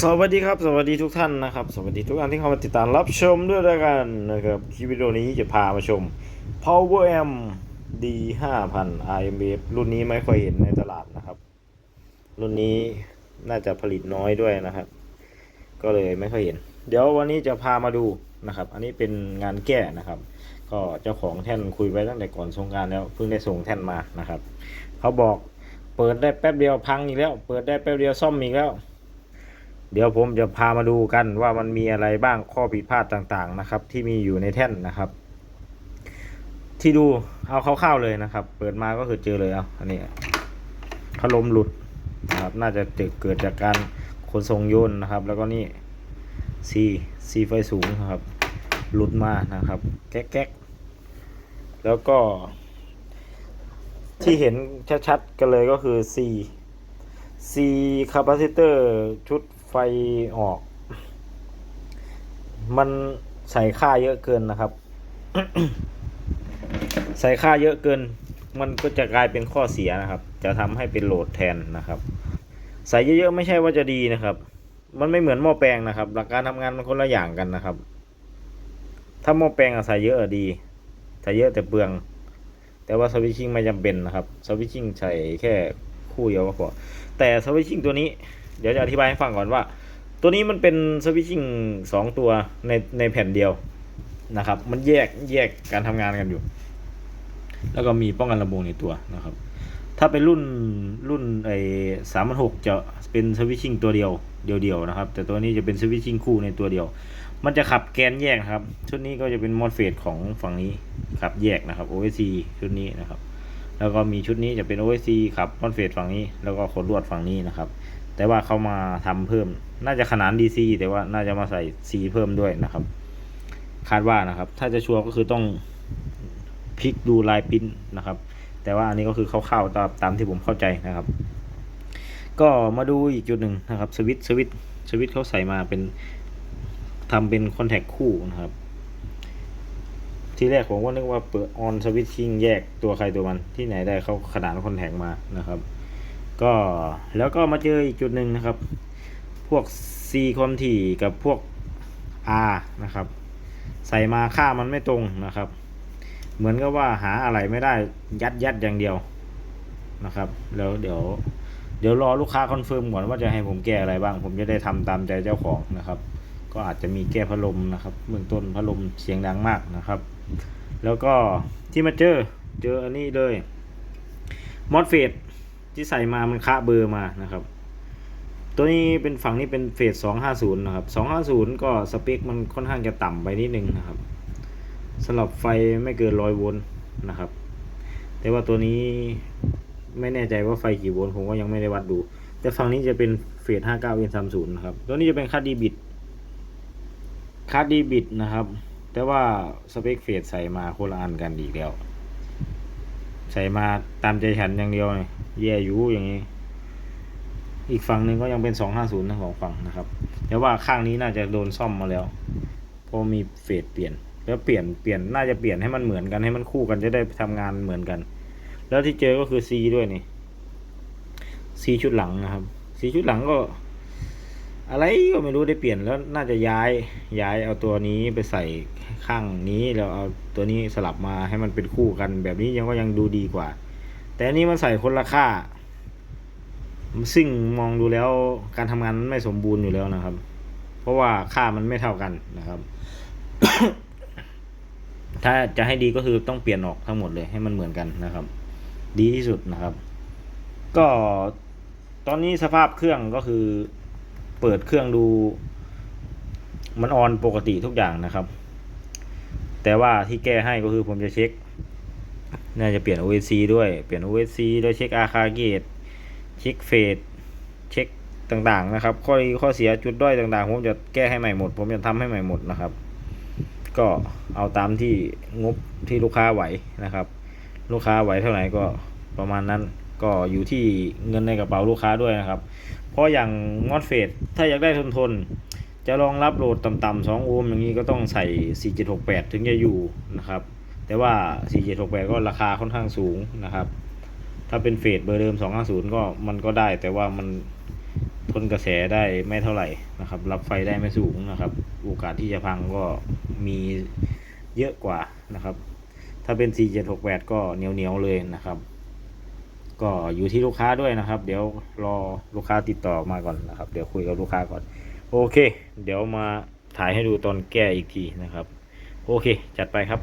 สวัสดีครับ สวัสดีทุกท่านนะครับ สวัสดีทุกท่านที่เข้ามาติดตามรับชมด้วยแล้วกันนะครับคลิปวิดีโอนี้จะพามาชม Power M D 5000 RMF รุ่นนี้ไม่ค่อยเห็นในตลาดนะครับ รุ่นนี้น่าจะผลิตน้อยด้วยนะครับ ก็เลยไม่ค่อยเห็น เดี๋ยววันนี้จะพามาดูนะครับ อันนี้เป็นงานแก้นะครับ ก็เจ้าของแท่นคุยไว้ตั้งแต่ก่อนสงการแล้วเพิ่งได้ส่งแท่นมานะครับ เขาบอกเปิดได้แป๊บเดียวพังอีกแล้ว เปิดได้แป๊บเดียวซ่อมอีกแล้ว เดี๋ยวผมจะพามาดูกันว่ามันมีอะไรบ้างข้อผิดพลาดต่างๆนะครับ ที่มีอยู่ในแท่นนะครับ ที่ดูเอาคร่าๆเลยนะครับ เปิดมาก็คือเจอเลยเอาอันนี้พัดลมหลุดนะครับน่าจะเกิดจากการขนส่งยนนะครับ แล้วก็นี่ซีซีไฟสูงนะครับ หลุดมานะครับ แก๊กๆแล้วก็ ที่เห็นชัดๆกันเลยก็คือ C C capacitor ชุด ไฟออก มันใส่ค่าเยอะเกินนะครับ ใส่ค่าเยอะเกิน มันก็จะกลายเป็นข้อเสียนะครับ จะทำให้เป็นโหลดแทนนะครับ ใส่เยอะๆไม่ใช่ว่าจะดีนะครับ มันไม่เหมือนหม้อแปลงนะครับ หลักการทำงานมันคนละอย่างกันนะครับ ถ้าหม้อแปลงอะใส่เยอะอะดี ใส่เยอะแต่เปลือง แต่ว่าสวิตชิ่งไม่จำเป็นนะครับ สวิตชิ่งใส่แค่คู่เดียวก็พอ แต่สวิตชิ่งตัวนี้ เดี๋ยวจะอธิบายให้ฟังก่อนว่า ตัวนี้มันเป็นสวิตชิ่งสองตัวในในแผ่นเดียวนะครับ มันแยกแยกการทำงานกันอยู่ แล้วก็มีป้องกันลำโพงในตัวนะครับ ถ้าเป็นรุ่นรุ่นไอ้สามพันหกจะเป็นสวิตชิ่งตัวเดียวเดียวเดียวๆนะครับ แต่ตัวนี้จะเป็นสวิตชิ่งคู่ในตัวเดียว มันจะขับแกนแยกครับ ชุดนี้ก็จะเป็นมอดเฟดของฝั่งนี้ขับแยกนะครับ OSC ชุดนี้นะครับแล้วก็มีชุดนี้จะเป็น OSC ขับมอดเฟดฝั่งนี้ แล้วก็ขนลวดฝั่งนี้นะครับ แต่ว่าเขามาทำเพิ่ม น่าจะขนาน DC แต่ว่าน่าจะมาใส่ C เพิ่มด้วยนะครับ คาดว่านะครับ ถ้าจะชัวร์ก็คือต้องพลิกดูลายปิ้นนะครับ แต่ว่าอันนี้ก็คือคร่าวๆตามตามที่ผมเข้าใจนะครับ ก็มาดูอีกจุดหนึ่งนะครับสวิตสวิตสวิตเขาใส่มาเป็นทำเป็นคอนแทคคู่นะครับ ที่แรกผมก็นึกว่าเปิดออนสวิตชิ่งแยกตัวใครตัวมันที่ไหนได้เขาขนานคอนแทคมานะครับ ก็แล้วก็มาเจออีกจุดหนึ่งนะครับ พวก C คอมทีกับพวก R นะครับ ใส่มาค่ามันไม่ตรงนะครับ เหมือนกับว่าหาอะไรไม่ได้ยัดยัดอย่างเดียวนะครับ แล้วเดี๋ยว เดี๋ยวรอลูกค้าคอนเฟิร์มก่อนว่าจะให้ผมแก้อะไรบ้าง ผมจะได้ทำตามใจเจ้าของนะครับ ก็อาจจะมีแก้พัดลมนะครับเบื้องต้นพัดลมเสียงดังมากนะครับ แล้วก็ที่มาเจอเจออันนี้เลยมอสเฟด ที่ใส่มามันคะเบอร์มานะครับ ตัวนี้เป็นฝั่งนี้เป็นเฟสสองห้าศูนย์นะครับสองห้าศูนย์ก็สเปคมันค่อนข้างจะต่ำไปนิดนึงนะครับสำหรับไฟไม่เกินร้อยโวลต์นะครับ แต่ว่าตัวนี้ไม่แน่ใจว่าไฟกี่โวลต์ผมก็ยังไม่ได้วัดดู แต่ฝั่งนี้จะเป็นเฟสห้าเก้าเอ็นสามศูนย์นะครับ ตัวนี้จะเป็นคัดดีบิตคัดดีบิตนะครับ แต่ว่าสเปคเฟสใส่มาโคนละอันกันอีกแล้ว ใส่มาตามใจฉันอย่างเดียวเลย แย่อยู่อย่างนี้ อีกฝั่งหนึ่งก็ยังเป็นสองห้าศูนย์ทั้งสองฝั่งนะครับ แต่ว่าข้างนี้น่าจะโดนซ่อมมาแล้วเพราะมีเฟสเปลี่ยน แล้วเปลี่ยนเปลี่ยนน่าจะเปลี่ยนให้มันเหมือนกันให้มันคู่กันจะได้ทำงานเหมือนกัน แล้วที่เจอก็คือ C ด้วยนี่ C ชุดหลังนะครับ C ชุดหลังก็ อะไรก็ไม่รู้ได้เปลี่ยนแล้วน่าจะย้ายย้ายเอาตัวนี้ไปใส่ข้างนี้แล้วเอาตัวนี้สลับมาให้มันเป็นคู่กัน แบบนี้ยังก็ยังดูดีกว่า แต่อันนี้มันใส่คนละค่า ซึ่งมองดูแล้วการทำงานมันไม่สมบูรณ์อยู่แล้วนะครับ เพราะว่าค่ามันไม่เท่ากันนะครับ ถ้าจะให้ดีก็คือต้องเปลี่ยนออกทั้งหมดเลยให้มันเหมือนกันนะครับ ดีที่สุดนะครับ ก็ตอนนี้สภาพเครื่องก็คือเปิดเครื่องดู มันออนปกติทุกอย่างนะครับ แต่ว่าที่แก้ให้ก็คือผมจะเช็ค น่าจะเปลี่ยน OSC ด้วย เปลี่ยน OSC ด้วยเช็คอาคาเกต เช็คเฟสเช็คต่างๆนะครับ ข้อดีข้อเสียจุดด้อยต่างๆ ผมจะแก้ให้ใหม่หมด ผมจะทำให้ใหม่หมดนะครับ ก็เอาตามที่งบที่ลูกค้าไหวนะครับ ลูกค้าไหวเท่าไหร่ก็ประมาณนั้น ก็อยู่ที่เงินในกระเป๋าลูกค้าด้วยนะครับ เพราะอย่างมอสเฟดถ้าอยากได้ทนทนจะรองรับโหลดต่ำๆ2โอห์มอย่างนี้ก็ต้องใส่ 4768 ถึงจะอยู่นะครับ แต่ว่า 4768 ก็ราคาค่อนข้างสูงนะครับ ถ้าเป็นเฟสเบอร์เดิม 250 ก็มันก็ได้ แต่ว่ามันทนกระแสได้ไม่เท่าไหร่นะครับ รับไฟได้ไม่สูงนะครับ โอกาสที่จะพังก็มีเยอะกว่านะครับ ถ้าเป็น 4768 ก็เหนียวเหนียวๆเลยนะครับ ก็อยู่ที่ลูกค้าด้วยนะครับ เดี๋ยวรอลูกค้าติดต่อมาก่อนนะครับ เดี๋ยวคุยกับลูกค้าก่อน โอเค เดี๋ยวมาถ่ายให้ดูตอนแก้อีกทีนะครับ โอเค จัดไปครับ